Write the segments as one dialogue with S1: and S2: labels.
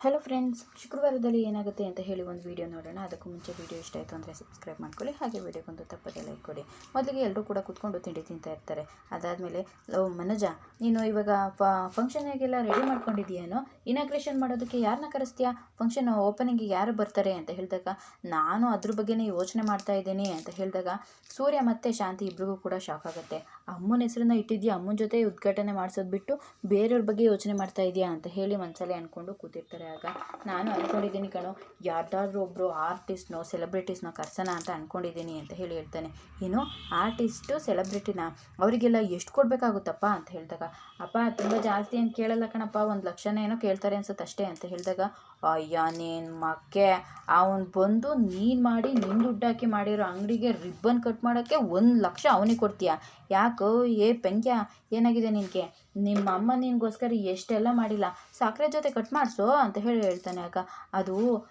S1: Hello friends ಶುಕ್ರವಾರದಲ್ಲಿ ಏನಾಗುತ್ತೆ ಅಂತ ಹೇಳಿ ಒಂದು ವೀಡಿಯೋ ನೋಡೋಣ. ಅದಕ್ಕೂ ಮುಂಚೆ ವಿಡಿಯೋ ಇಷ್ಟ ಆಯಿತು ಅಂದರೆ ಸಬ್ಸ್ಕ್ರೈಬ್ ಮಾಡ್ಕೊಳ್ಳಿ. ಹಾಗೆ ವೀಡಿಯೋಗೊಂದು ತಪ್ಪದೆ ಲೈಕ್ ಕೊಡಿ. ಮೊದಲಿಗೆ ಎಲ್ಲರೂ ಕೂಡ ಕೂತ್ಕೊಂಡು ತಿಂಡಿ ತಿಂತಾ ಇರ್ತಾರೆ. ಅದಾದಮೇಲೆ ಲೋ ಮನೋಜ, ನೀನು ಇವಾಗ ಫಂಕ್ಷನ್ಗೆಲ್ಲ ರೆಡಿ ಮಾಡ್ಕೊಂಡಿದ್ದೀಯೇನೋ? ಇನಾಗ್ರೇಷನ್ ಮಾಡೋದಕ್ಕೆ ಯಾರನ್ನ ಕರೆಸ್ತೀಯಾ? ಫಂಕ್ಷನ್ ಓಪನಿಂಗ್ಗೆ ಯಾರು ಬರ್ತಾರೆ ಅಂತ ಹೇಳಿದಾಗ, ನಾನು ಅದ್ರ ಬಗ್ಗೆನೇ ಯೋಚನೆ ಮಾಡ್ತಾ ಇದ್ದೀನಿ ಅಂತ ಹೇಳಿದಾಗ, ಸೂರ್ಯ ಮತ್ತು ಶಾಂತಿ ಇಬ್ಬರಿಗೂ ಕೂಡ ಶಾಕ್ ಆಗುತ್ತೆ. ಅಮ್ಮನ ಹೆಸರನ್ನ ಇಟ್ಟಿದ್ಯಾ? ಅಮ್ಮನ ಜೊತೆ ಉದ್ಘಾಟನೆ ಮಾಡಿಸೋದು ಬಿಟ್ಟು ಬೇರೆಯವ್ರ ಬಗ್ಗೆ ಯೋಚನೆ ಮಾಡ್ತಾ ಇದೆಯಾ ಅಂತ ಹೇಳಿ ಮನಸ್ಸಲ್ಲಿ ಅಂದ್ಕೊಂಡು ಕೂತಿರ್ತಾರೆ. ನಾನು ಅಂದ್ಕೊಂಡಿದ್ದೀನಿ ಕಣೋ, ಯಾರ್ದಾದ್ರೂ ಒಬ್ಬರು ಆರ್ಟಿಸ್ಟ್ನೋ ಸೆಲೆಬ್ರಿಟೀಸ್ನೋ ಕರ್ಸೋಣ ಅಂತ ಅಂದ್ಕೊಂಡಿದ್ದೀನಿ ಅಂತ ಹೇಳಿ ಹೇಳ್ತಾನೆ. ಏನು ಆರ್ಟಿಸ್ಟು ಸೆಲೆಬ್ರಿಟಿನ ಅವರಿಗೆಲ್ಲ ಎಷ್ಟು ಕೊಡಬೇಕಾಗುತ್ತಪ್ಪ ಅಂತ ಹೇಳಿದಾಗ, ಅಪ್ಪ, ತುಂಬ ಜಾಸ್ತಿ ಏನು ಕೇಳಲ್ಲ ಕಣಪ್ಪ, ಒಂದು ಲಕ್ಷನೇ ಏನೋ ಕೇಳ್ತಾರೆ ಅನ್ಸುತ್ತೆ ಅಷ್ಟೇ ಅಂತ ಹೇಳಿದಾಗ, ಅಯ್ಯ, ನೀನು ಮಕ್ಕೆ, ಅವನು ಬಂದು ನೀನು ಮಾಡಿ ನಿನ್ನ ದುಡ್ಡು ಹಾಕಿ ಮಾಡಿರೋ ಅಂಗಡಿಗೆ ರಿಬ್ಬನ್ ಕಟ್ ಮಾಡೋಕ್ಕೆ ಒಂದು ಲಕ್ಷ ಅವನಿಗೆ ಕೊಡ್ತೀಯ? ಯಾಕೋ, ಏ ಪೆಂಕ್ಯ ಏನಾಗಿದೆ ನಿನಗೆ? ನಿಮ್ಮ ಅಮ್ಮ ನಿನಗೋಸ್ಕರ ಎಷ್ಟೆಲ್ಲ ಮಾಡಿಲ್ಲ. ಸಕ್ಕರೆ ಜೊತೆ ಕಟ್ ಮಾಡಿಸೋ ಅಂತ ಹೇಳಿ ಹೇಳ್ತಾನೆ ಆಗ ಅದು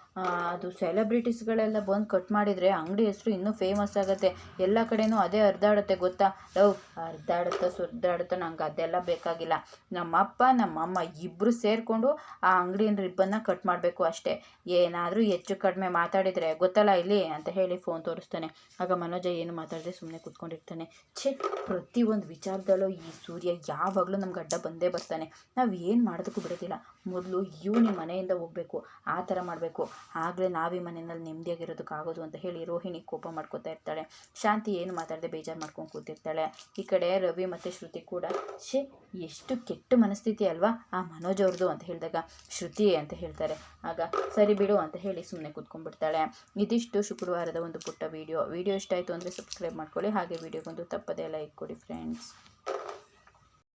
S1: ಅದು ಸೆಲೆಬ್ರಿಟೀಸ್ಗಳೆಲ್ಲ ಬಂದು ಕಟ್ ಮಾಡಿದರೆ ಅಂಗಡಿ ಹೆಸರು ಇನ್ನೂ ಫೇಮಸ್ ಆಗುತ್ತೆ. ಎಲ್ಲ ಕಡೆನೂ ಅದೇ ಹರಿದಾಡುತ್ತೆ ಗೊತ್ತಾ? ಲವ್ ಹರಿದಾಡುತ್ತೋ ಸುರಿದಾಡುತ್ತೋ ನಂಗೆ ಅದೆಲ್ಲ ಬೇಕಾಗಿಲ್ಲ. ನಮ್ಮಪ್ಪ, ನಮ್ಮಮ್ಮ ಇಬ್ಬರು ಸೇರಿಕೊಂಡು ಆ ಅಂಗಡಿನ ರಿಬ್ಬನ್ನ ಕಟ್ ಮಾಡಬೇಕು ಅಷ್ಟೇ. ಏನಾದರೂ ಹೆಚ್ಚು ಕಡಿಮೆ ಮಾತಾಡಿದರೆ ಗೊತ್ತಲ್ಲ ಇಲ್ಲಿ ಅಂತ ಹೇಳಿ ಫೋನ್ ತೋರಿಸ್ತಾನೆ. ಆಗ ಮನೋಜ ಏನು ಮಾತಾಡದೆ ಸುಮ್ಮನೆ ಕೂತ್ಕೊಂಡಿರ್ತಾನೆ. ಛೇ, ಪ್ರತಿಯೊಂದು ವಿಚಾರದಲ್ಲೂ ಈ ಸೂರ್ಯ ಯಾವಾಗಲೂ ನಮ್ಗೆ ಅಡ್ಡ ಬಂದೇ ಬರ್ತಾನೆ. ನಾವು ಏನು ಮಾಡೋದಕ್ಕೂ ಬಿಡೋದಿಲ್ಲ. ಮೊದಲು ಇವನು ಮನೆಯಿಂದ ಹೋಗಬೇಕು, ಆ ಥರ ಮಾಡಬೇಕು. ಆಗಲೇ ನಾವೀ ಮನೆಯಲ್ಲಿ ನೆಮ್ಮದಿಯಾಗಿರೋದಕ್ಕಾಗೋದು ಅಂತ ಹೇಳಿ ರೋಹಿಣಿ ಕೋಪ ಮಾಡ್ಕೋತಾ ಇರ್ತಾಳೆ. ಶಾಂತಿ ಏನು ಮಾತಾಡದೆ ಬೇಜಾರು ಮಾಡ್ಕೊಂಡು ಕೂತಿರ್ತಾಳೆ. ಈ ಕಡೆ ರವಿ ಮತ್ತು ಶ್ರುತಿ ಕೂಡ ಶೇ ಎಷ್ಟು ಕೆಟ್ಟ ಮನಸ್ಥಿತಿ ಅಲ್ವಾ ಆ ಮನೋಜ್ ಅವ್ರದ್ದು ಅಂತ ಹೇಳಿದಾಗ. ಶ್ರುತಿ ಅಂತ ಹೇಳ್ತಾರೆ. ಆಗ, ಸರಿ ಬಿಡು ಅಂತ ಹೇಳಿ ಸುಮ್ಮನೆ ಕೂತ್ಕೊಂಡ್ಬಿಡ್ತಾಳೆ. ಇದಿಷ್ಟು ಶುಕ್ರವಾರದ ಒಂದು ಪುಟ್ಟ ವಿಡಿಯೋ ವೀಡಿಯೋ ಇಷ್ಟ ಆಯಿತು ಅಂದರೆ ಸಬ್ಸ್ಕ್ರೈಬ್ ಮಾಡ್ಕೊಳ್ಳಿ. ಹಾಗೆ ವೀಡಿಯೋಗೊಂದು ತಪ್ಪದೇ ಲೈಕ್ ಕೊಡಿ ಫ್ರೆಂಡ್ಸ್